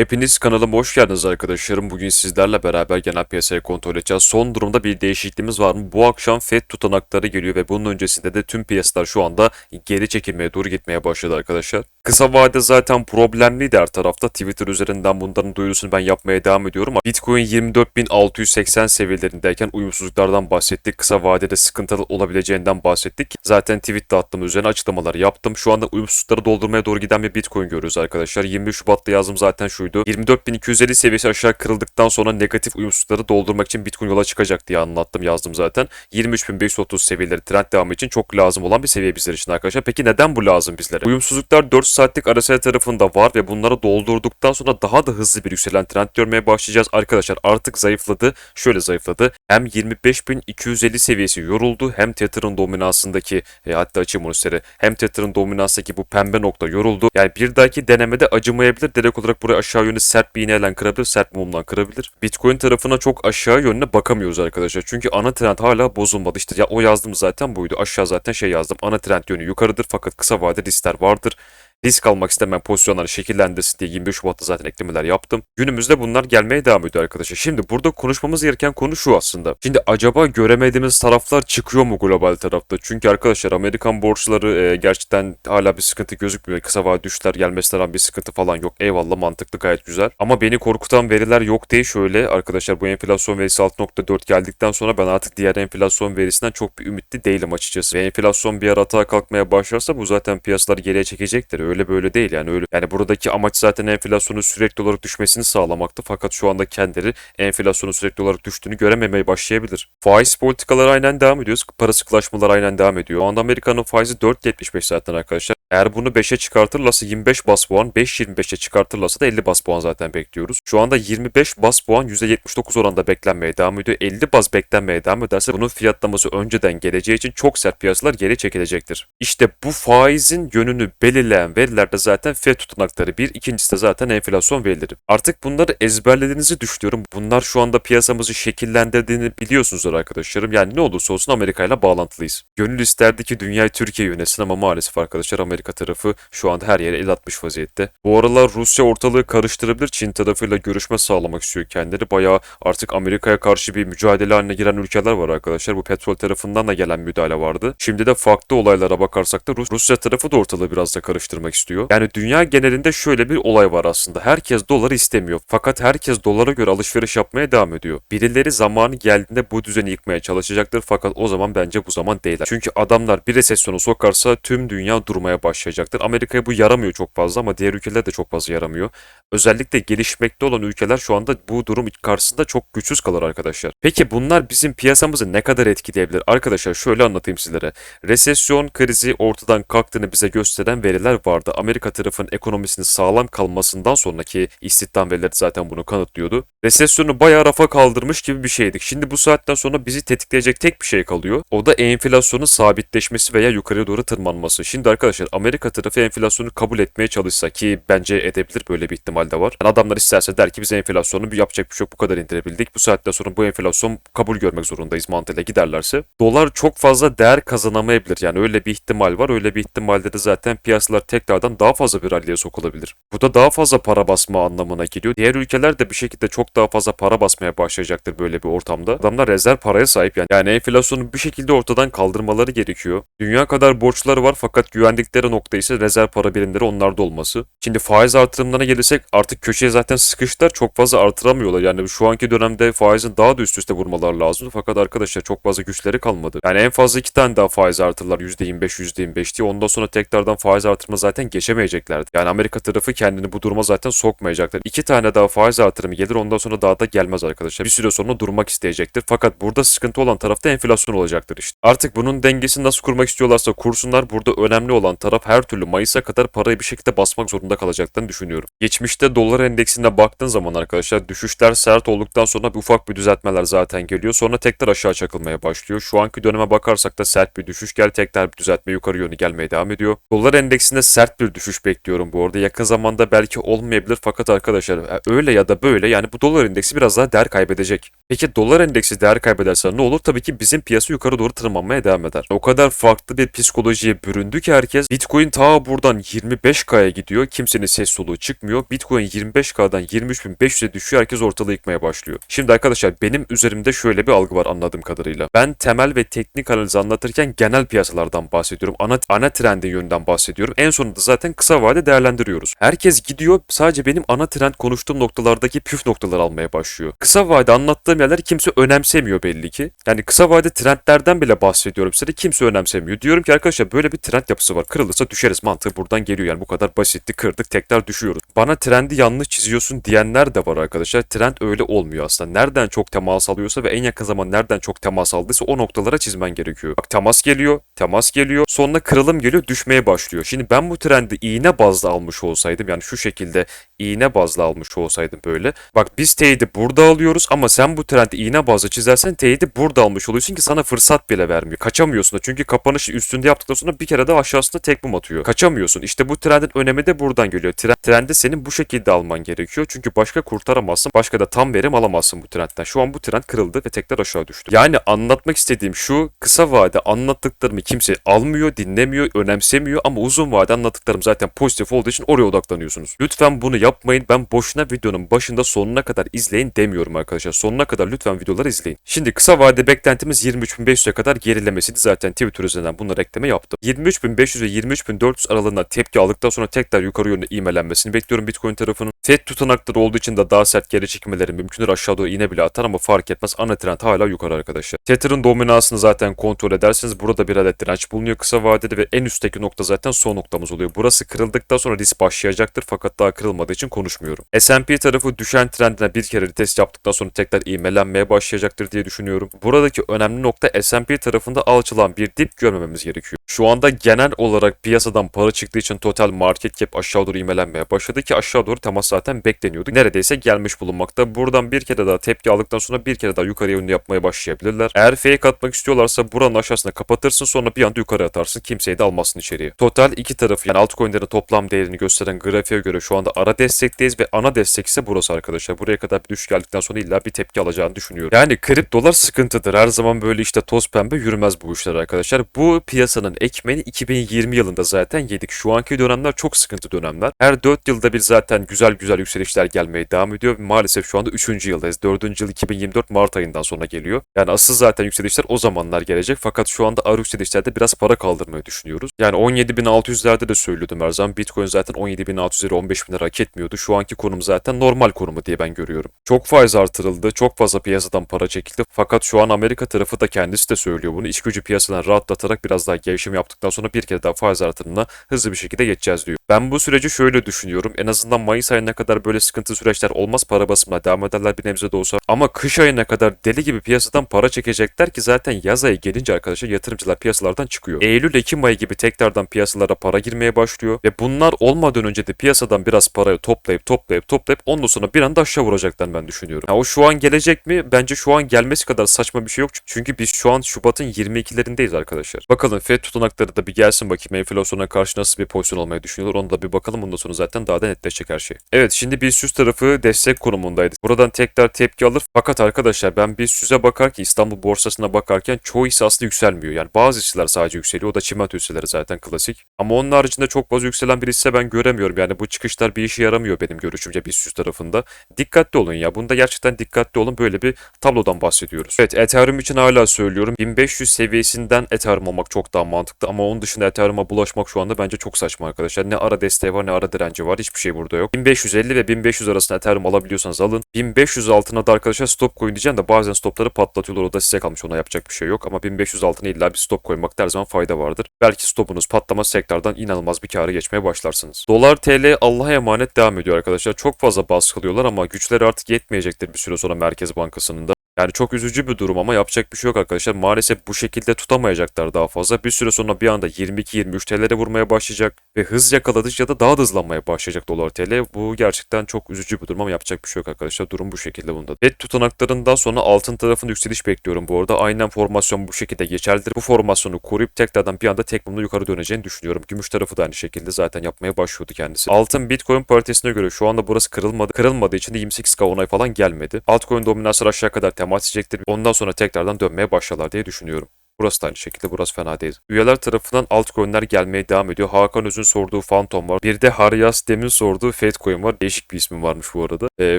Hepiniz kanalıma hoş geldiniz arkadaşlarım. Bugün sizlerle beraber genel piyasayı kontrol edeceğiz. Son durumda bir değişikliğimiz var mı? Bu akşam FED tutanakları geliyor ve bunun öncesinde de tüm piyasalar şu anda geri çekilmeye doğru gitmeye başladı arkadaşlar. Kısa vade zaten problemliydi her tarafta. Twitter üzerinden bunların duyurusunu ben yapmaya devam ediyorum. Bitcoin 24.680 seviyelerindeyken uyumsuzluklardan bahsettik. Kısa vadede sıkıntılı olabileceğinden bahsettik. Zaten tweet de attım üzerine açıklamalar yaptım. Şu anda uyumsuzlukları doldurmaya doğru giden bir Bitcoin görüyoruz arkadaşlar. 21 Şubat'ta yazdım zaten şuydu. 24.250 seviyesi aşağı kırıldıktan sonra negatif uyumsuzlukları doldurmak için Bitcoin yola çıkacak diye anlattım yazdım zaten. 23.530 seviyeleri trend devamı için çok lazım olan bir seviye bizler için arkadaşlar. Peki neden bu lazım bizlere? Uyumsuzluklar 4 saatlik RSI tarafında var ve bunları doldurduktan sonra daha da hızlı bir yükselen trend görmeye başlayacağız. Arkadaşlar artık zayıfladı. Şöyle zayıfladı. Hem 25.250 seviyesi yoruldu hem Tether'ın dominansındaki e, hatta açayım onu size. Hem Tether'ın dominansındaki bu pembe nokta yoruldu. Yani bir dahaki denemede acımayabilir. Direkt olarak buraya aşağı yönlü sert bir iğneyle kırabilir. Sert mumdan kırabilir. Bitcoin tarafına çok aşağı yönüne bakamıyoruz arkadaşlar. Çünkü ana trend hala bozulmadı. İşte ya o yazdım zaten buydu. Aşağı zaten şey yazdım. Ana trend yönü yukarıdır fakat kısa vadeli riskler vardır risk almak istemeyen pozisyonları şekillendirsin diye 25 Şubat'ta zaten eklemeler yaptım. Günümüzde bunlar gelmeye devam ediyor arkadaşlar. Şimdi burada konuşmamız gereken konu şu aslında. Şimdi acaba göremediğimiz taraflar çıkıyor mu global tarafta? Çünkü arkadaşlar Amerikan borçları e, gerçekten hala bir sıkıntı gözükmüyor. Kısa vadeli düşüşler gelmesinden bir sıkıntı falan yok. Eyvallah mantıklı gayet güzel. Ama beni korkutan veriler yok değil şöyle arkadaşlar bu enflasyon verisi 6.4 geldikten sonra ben artık diğer enflasyon verisinden çok bir ümitli değilim açıkçası. Ve enflasyon bir ara atağa kalkmaya başlarsa bu zaten piyasaları geriye çekecektir öyle böyle değil yani öyle. Yani buradaki amaç zaten enflasyonun sürekli olarak düşmesini sağlamaktı. Fakat şu anda kendileri enflasyonun sürekli olarak düştüğünü görememeye başlayabilir. Faiz politikaları aynen devam ediyor. Para sıkılaşmaları aynen devam ediyor. O anda Amerika'nın faizi 4.75 zaten arkadaşlar. Eğer bunu 5'e çıkartırlarsa 25 bas puan, 5.25'e çıkartırlarsa da 50 bas puan zaten bekliyoruz. Şu anda 25 bas puan %79 oranda beklenmeye devam ediyor. 50 bas beklenmeye devam ederse bunun fiyatlaması önceden geleceği için çok sert piyasalar geri çekilecektir. İşte bu faizin yönünü belirleyen veriler de zaten FED tutanakları bir, ikincisi de zaten enflasyon verileri. Artık bunları ezberlediğinizi düşünüyorum. Bunlar şu anda piyasamızı şekillendirdiğini biliyorsunuzdur arkadaşlarım. Yani ne olursa olsun Amerika ile bağlantılıyız. Gönül isterdi ki dünyayı Türkiye yönetsin ama maalesef arkadaşlar Amerika tarafı şu anda her yere el atmış vaziyette. Bu aralar Rusya ortalığı karıştırabilir. Çin tarafıyla görüşme sağlamak istiyor kendileri. Bayağı artık Amerika'ya karşı bir mücadele haline giren ülkeler var arkadaşlar. Bu petrol tarafından da gelen müdahale vardı. Şimdi de farklı olaylara bakarsak da Rus Rusya tarafı da ortalığı biraz da karıştırmak istiyor. Yani dünya genelinde şöyle bir olay var aslında. Herkes doları istemiyor. Fakat herkes dolara göre alışveriş yapmaya devam ediyor. Birileri zamanı geldiğinde bu düzeni yıkmaya çalışacaktır. Fakat o zaman bence bu zaman değiller. Çünkü adamlar bir resesyona sokarsa tüm dünya durmaya başlayacaktır. Amerika'ya bu yaramıyor çok fazla ama diğer ülkeler de çok fazla yaramıyor. Özellikle gelişmekte olan ülkeler şu anda bu durum karşısında çok güçsüz kalır arkadaşlar. Peki bunlar bizim piyasamızı ne kadar etkileyebilir? Arkadaşlar şöyle anlatayım sizlere. Resesyon krizi ortadan kalktığını bize gösteren veriler vardı. Amerika tarafının ekonomisinin sağlam kalmasından sonraki istihdam verileri zaten bunu kanıtlıyordu. Resesyonu bayağı rafa kaldırmış gibi bir şeydik. Şimdi bu saatten sonra bizi tetikleyecek tek bir şey kalıyor. O da enflasyonun sabitleşmesi veya yukarıya doğru tırmanması. Şimdi arkadaşlar Amerika tarafı enflasyonu kabul etmeye çalışsa ki bence edebilir böyle bir ihtimal de var. Yani adamlar isterse der ki biz enflasyonu yapacak bir şey yok bu kadar indirebildik. Bu saatten sonra bu enflasyon kabul görmek zorundayız mantığıyla giderlerse. Dolar çok fazla değer kazanamayabilir. Yani öyle bir ihtimal var. Öyle bir ihtimalde de zaten piyasalar tekrardan daha fazla bir ralliye sokulabilir. Bu da daha fazla para basma anlamına geliyor. Diğer ülkeler de bir şekilde çok daha fazla para basmaya başlayacaktır böyle bir ortamda. Adamlar rezerv paraya sahip yani. Yani enflasyonu bir şekilde ortadan kaldırmaları gerekiyor. Dünya kadar borçları var fakat güvendikleri nokta ise rezerv para birimleri onlarda olması. Şimdi faiz artırımlarına gelirsek artık köşeye zaten sıkıştılar. Çok fazla artıramıyorlar. Yani şu anki dönemde faizin daha da üst üste vurmalar lazım. Fakat arkadaşlar çok fazla güçleri kalmadı. Yani en fazla iki tane daha faiz artırırlar. %25, %25 diye. Ondan sonra tekrardan faiz artırma zaten geçemeyeceklerdi. Yani Amerika tarafı kendini bu duruma zaten sokmayacaklar. İki tane daha faiz artırımı gelir. Ondan sonra daha da gelmez arkadaşlar. Bir süre sonra durmak isteyecektir. Fakat burada sıkıntı olan tarafta enflasyon olacaktır işte. Artık bunun dengesini nasıl kurmak istiyorlarsa kursunlar. Burada önemli olan taraf her türlü Mayıs'a kadar parayı bir şekilde basmak zorunda kalacaklarını düşünüyorum. Geçmişte dolar endeksinde baktığın zaman arkadaşlar düşüşler sert olduktan sonra bir ufak bir düzeltmeler zaten geliyor. Sonra tekrar aşağı çakılmaya başlıyor. Şu anki döneme bakarsak da sert bir düşüş gel tekrar bir düzeltme yukarı yönü gelmeye devam ediyor. Dolar endeksinde sert sert bir düşüş bekliyorum bu arada. Yakın zamanda belki olmayabilir fakat arkadaşlar e, öyle ya da böyle yani bu dolar endeksi biraz daha değer kaybedecek. Peki dolar endeksi değer kaybederse ne olur? Tabii ki bizim piyasa yukarı doğru tırmanmaya devam eder. O kadar farklı bir psikolojiye büründü ki herkes Bitcoin ta buradan 25K'ya gidiyor. Kimsenin ses soluğu çıkmıyor. Bitcoin 25K'dan 23.500'e düşüyor. Herkes ortalığı yıkmaya başlıyor. Şimdi arkadaşlar benim üzerimde şöyle bir algı var anladığım kadarıyla. Ben temel ve teknik analizi anlatırken genel piyasalardan bahsediyorum. Ana, ana trendin yönünden bahsediyorum. En sonunda zaten kısa vade değerlendiriyoruz. Herkes gidiyor sadece benim ana trend konuştuğum noktalardaki püf noktaları almaya başlıyor. Kısa vade anlattığım yerleri kimse önemsemiyor belli ki. Yani kısa vade trendlerden bile bahsediyorum size kimse önemsemiyor. Diyorum ki arkadaşlar böyle bir trend yapısı var. Kırılırsa düşeriz mantığı buradan geliyor. Yani bu kadar basitti kırdık tekrar düşüyoruz. Bana trendi yanlış çiziyorsun diyenler de var arkadaşlar. Trend öyle olmuyor aslında. Nereden çok temas alıyorsa ve en yakın zaman nereden çok temas aldıysa o noktalara çizmen gerekiyor. Bak temas geliyor, temas geliyor, sonra kırılım geliyor, düşmeye başlıyor. Şimdi ben bu trendi iğne bazlı almış olsaydım yani şu şekilde iğne bazlı almış olsaydım böyle. Bak biz teyidi burada alıyoruz ama sen bu trendi iğne bazlı çizersen teyidi burada almış oluyorsun ki sana fırsat bile vermiyor. Kaçamıyorsun da çünkü kapanışı üstünde yaptıktan sonra bir kere daha aşağısında tek mum atıyor. Kaçamıyorsun. İşte bu trendin önemi de buradan geliyor. Trend, trendi senin bu şekilde alman gerekiyor. Çünkü başka kurtaramazsın. Başka da tam verim alamazsın bu trendten. Şu an bu trend kırıldı ve tekrar aşağı düştü. Yani anlatmak istediğim şu kısa vade anlattıklarımı kimse almıyor, dinlemiyor, önemsemiyor ama uzun vade anlattıklarım zaten pozitif olduğu için oraya odaklanıyorsunuz. Lütfen bunu yapmayın. Ben boşuna videonun başında sonuna kadar izleyin demiyorum arkadaşlar. Sonuna kadar lütfen videoları izleyin. Şimdi kısa vade beklentimiz 23.500'e kadar gerilemesiydi. Zaten Twitter üzerinden bunları ekleme yaptım. 23.500 ve 23.400 aralığında tepki aldıktan sonra tekrar yukarı yönde ivmelenmesini bekliyorum Bitcoin tarafının. FED tutanakları olduğu için de daha sert geri çekmeleri mümkündür. Aşağı doğru iğne bile atar ama fark etmez. Ana trend hala yukarı arkadaşlar. Tether'ın dominansını zaten kontrol ederseniz burada bir adet direnç bulunuyor kısa vadede ve en üstteki nokta zaten son noktamız oluyor. Burası kırıldıktan sonra risk başlayacaktır fakat daha kırılmadığı için konuşmuyorum. S&P tarafı düşen trendine bir kere test yaptıktan sonra tekrar ivmelenmeye başlayacaktır diye düşünüyorum. Buradaki önemli nokta S&P tarafında alçılan bir dip görmememiz gerekiyor. Şu anda genel olarak piyasadan para çıktığı için total market cap aşağı doğru ivmelenmeye başladı ki aşağı doğru temas zaten bekleniyordu. Neredeyse gelmiş bulunmakta. Buradan bir kere daha tepki aldıktan sonra bir kere daha yukarıya yönlü yapmaya başlayabilirler. Eğer fake atmak istiyorlarsa buranın aşağısına kapatırsın sonra bir anda yukarı atarsın. Kimseyi de almazsın içeriye. Total iki tarafı yani altcoin'lerin toplam değerini gösteren grafiğe göre şu anda ara destekteyiz ve ana destek ise burası arkadaşlar. Buraya kadar bir düşüş geldikten sonra illa bir tepki alacağını düşünüyorum. Yani kriptolar sıkıntıdır. Her zaman böyle işte toz pembe yürümez bu işler arkadaşlar. Bu piyasanın ekmeğini 2020 yılında zaten yedik. Şu anki dönemler çok sıkıntı dönemler. Her 4 yılda bir zaten güzel güzel yükselişler gelmeye devam ediyor. Maalesef şu anda 3. yıldayız. 4. yıl 2024 Mart ayından sonra geliyor. Yani asıl zaten yükselişler o zamanlar gelecek. Fakat şu anda ağır yükselişlerde biraz para kaldırmayı düşünüyoruz. Yani 17.600'lerde de söylüyordum her zaman. Bitcoin zaten 17.600 lira 15.000 lira hak etmiyordu. Şu anki konum zaten normal konumu diye ben görüyorum. Çok faiz artırıldı. Çok fazla piyasadan para çekildi. Fakat şu an Amerika tarafı da kendisi de söylüyor bunu. İş gücü piyasadan rahatlatarak biraz daha gevşeme yaptıktan sonra bir kere daha faiz artırımına hızlı bir şekilde geçeceğiz diyor. Ben bu süreci şöyle düşünüyorum. En azından Mayıs ayına kadar böyle sıkıntı süreçler olmaz. Para basımına devam ederler bir nebze de olsa. Ama kış ayına kadar deli gibi piyasadan para çekecekler ki zaten yaz ayı gelince arkadaşlar yatırımcılar piyasalardan çıkıyor. Eylül-Ekim ayı gibi tekrardan piyasalara para girmeye başlıyor. Ve bunlar olmadan önce de piyasadan biraz parayı toplayıp toplayıp toplayıp ondan sonra bir anda aşağı vuracaklar ben düşünüyorum. Ya o şu an gelecek mi? Bence şu an gelmesi kadar saçma bir şey yok. Çünkü biz şu an Şubat'ın 22'lerindeyiz arkadaşlar. Bakalım FED tutanakları da bir gelsin bakayım enflasyona karşı nasıl bir pozisyon almayı düşünüyorlar. Onu da bir bakalım. Ondan sonra zaten daha da netleşecek her şey. Evet şimdi BIST 100 tarafı destek konumundaydı. Buradan tekrar tepki alır. Fakat arkadaşlar ben BIST 100'e bakarken İstanbul borsasına bakarken çoğu hisse aslında yükselmiyor. Yani bazı hisseler sadece yükseliyor. O da çimento hisseleri zaten klasik. Ama onun haricinde çok fazla yükselen bir hisse ben göremiyorum. Yani bu çıkışlar bir işe yaramıyor benim görüşümce BIST 100 tarafında. Dikkatli olun ya. Bunda gerçekten dikkatli olun. Böyle bir tablodan bahsediyoruz. Evet Ethereum için hala söylüyorum. 1500 seviyesinden Ethereum olmak çok daha mantıklı. Ama onun dışında Ethereum'a bulaşmak şu anda bence çok saçma arkadaşlar. Ne ara desteği var ne ara direnci var. Hiçbir şey burada yok. 1550 ve 1500 arasında Ethereum alabiliyorsanız alın. 1500 altına da arkadaşlar stop koyun diyeceğim de bazen stopları patlatıyorlar. O da size kalmış. Ona yapacak bir şey yok. Ama 1500 altına illa bir stop koymakta her zaman fayda vardır. Belki stopunuz patlamaz tekrardan inanılmaz bir kâra geçmeye başlarsınız. Dolar TL Allah'a emanet devam ediyor arkadaşlar. Çok fazla baskılıyorlar ama güçleri artık yetmeyecektir bir süre sonra Merkez Bankası'nın da. Yani çok üzücü bir durum ama yapacak bir şey yok arkadaşlar. Maalesef bu şekilde tutamayacaklar daha fazla. Bir süre sonra bir anda 22-23 TL'lere vurmaya başlayacak ve hız yakaladıkça da daha da hızlanmaya başlayacak dolar TL. Bu gerçekten çok üzücü bir durum ama yapacak bir şey yok arkadaşlar. Durum bu şekilde bunda. FED tutanaklarından sonra altın tarafında yükseliş bekliyorum bu arada. Aynen formasyon bu şekilde geçerlidir. Bu formasyonu koruyup tekrardan bir anda tek mumla yukarı döneceğini düşünüyorum. Gümüş tarafı da aynı şekilde zaten yapmaya başlıyordu kendisi. Altın Bitcoin paritesine göre şu anda burası kırılmadı. Kırılmadığı için de 28K onay falan gelmedi. Altcoin dominasyonu aşağı kadar temas edecektir. Ondan sonra tekrardan dönmeye başlarlar diye düşünüyorum. Burası da aynı şekilde burası fena değil. Üyeler tarafından altcoin'ler gelmeye devam ediyor. Hakan Öz'ün sorduğu Phantom var. Bir de Haryas Dem'in sorduğu Fatecoin var. Değişik bir ismi varmış bu arada. E,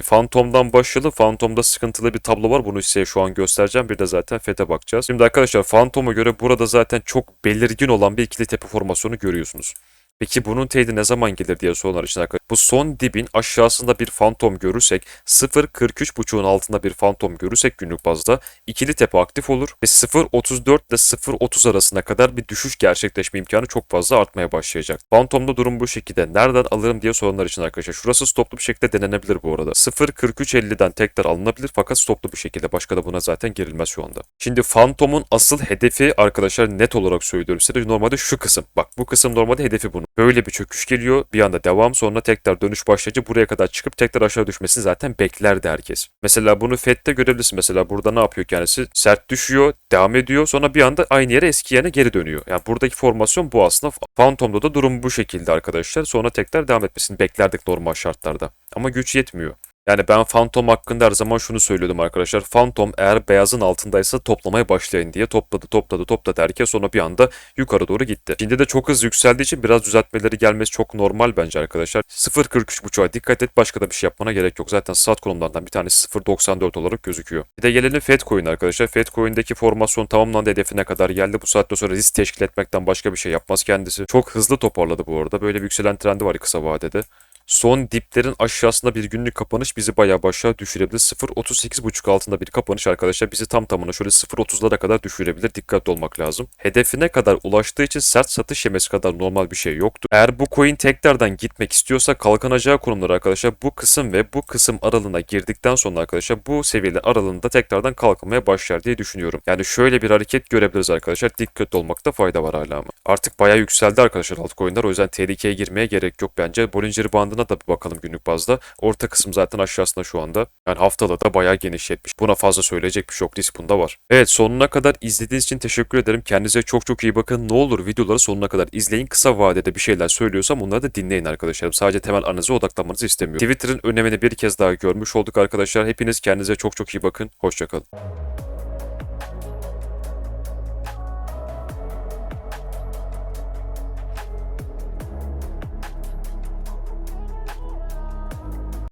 Phantom'dan başlayalım. Phantom'da sıkıntılı bir tablo var. Bunu size şu an göstereceğim. Bir de zaten FET'e bakacağız. Şimdi arkadaşlar Phantom'a göre burada zaten çok belirgin olan bir ikili tepe formasyonu görüyorsunuz. Peki bunun teyidi ne zaman gelir diye sorular için arkadaşlar. Bu son dibin aşağısında bir fantom görürsek 0.43.5'un altında bir fantom görürsek günlük bazda ikili tepe aktif olur ve 0.34 ile 0.30 arasına kadar bir düşüş gerçekleşme imkanı çok fazla artmaya başlayacak. Fantomda durum bu şekilde. Nereden alırım diye soranlar için arkadaşlar. Şurası stoplu bir şekilde denenebilir bu arada. 0.43.50'den tekrar alınabilir fakat stoplu bir şekilde. Başka da buna zaten girilmez şu anda. Şimdi Phantom'un asıl hedefi arkadaşlar net olarak söylüyorum size normalde şu kısım. Bak bu kısım normalde hedefi bunun. Böyle bir çöküş geliyor. Bir anda devam sonra tekrar dönüş başlayınca buraya kadar çıkıp tekrar aşağı düşmesini zaten beklerdi herkes. Mesela bunu FED'de görebilirsin. Mesela burada ne yapıyor kendisi? Sert düşüyor, devam ediyor. Sonra bir anda aynı yere eski yerine geri dönüyor. Yani buradaki formasyon bu aslında. Phantom'da da durum bu şekilde arkadaşlar. Sonra tekrar devam etmesini beklerdik normal şartlarda. Ama güç yetmiyor. Yani ben Phantom hakkında her zaman şunu söylüyordum arkadaşlar. Phantom eğer beyazın altındaysa toplamaya başlayın diye topladı topladı topladı derken sonra bir anda yukarı doğru gitti. Şimdi de çok hızlı yükseldiği için biraz düzeltmeleri gelmesi çok normal bence arkadaşlar. 0.43.5'a dikkat et başka da bir şey yapmana gerek yok. Zaten sat konumlardan bir tanesi 0.94 olarak gözüküyor. Bir de gelelim Fedcoin arkadaşlar. Fedcoin'deki formasyon tamamlandı hedefine kadar geldi. Bu saatte sonra risk teşkil etmekten başka bir şey yapmaz kendisi. Çok hızlı toparladı bu arada. Böyle bir yükselen trendi var kısa vadede. Son diplerin aşağısında bir günlük kapanış bizi bayağı aşağı düşürebilir. 0.38.5 altında bir kapanış arkadaşlar bizi tam tamına şöyle 0.30'lara kadar düşürebilir. Dikkatli olmak lazım. Hedefine kadar ulaştığı için sert satış yemesi kadar normal bir şey yoktu. Eğer bu coin tekrardan gitmek istiyorsa kalkanacağı konumlar arkadaşlar bu kısım ve bu kısım aralığına girdikten sonra arkadaşlar bu seviyeler aralığında tekrardan kalkmaya başlar diye düşünüyorum. Yani şöyle bir hareket görebiliriz arkadaşlar. Dikkatli olmakta fayda var hala ama. Artık bayağı yükseldi arkadaşlar altcoin'ler. O yüzden tehlikeye girmeye gerek yok bence. Bollinger bandına da bir bakalım günlük bazda. Orta kısım zaten aşağısında şu anda. Yani haftada da bayağı genişletmiş. Buna fazla söyleyecek bir yok. Risk bunda var. Evet sonuna kadar izlediğiniz için teşekkür ederim. Kendinize çok çok iyi bakın. Ne olur videoları sonuna kadar izleyin. Kısa vadede bir şeyler söylüyorsam onları da dinleyin arkadaşlarım. Sadece temel analize odaklanmanızı istemiyorum. Twitter'ın önemini bir kez daha görmüş olduk arkadaşlar. Hepiniz kendinize çok çok iyi bakın. Hoşçakalın.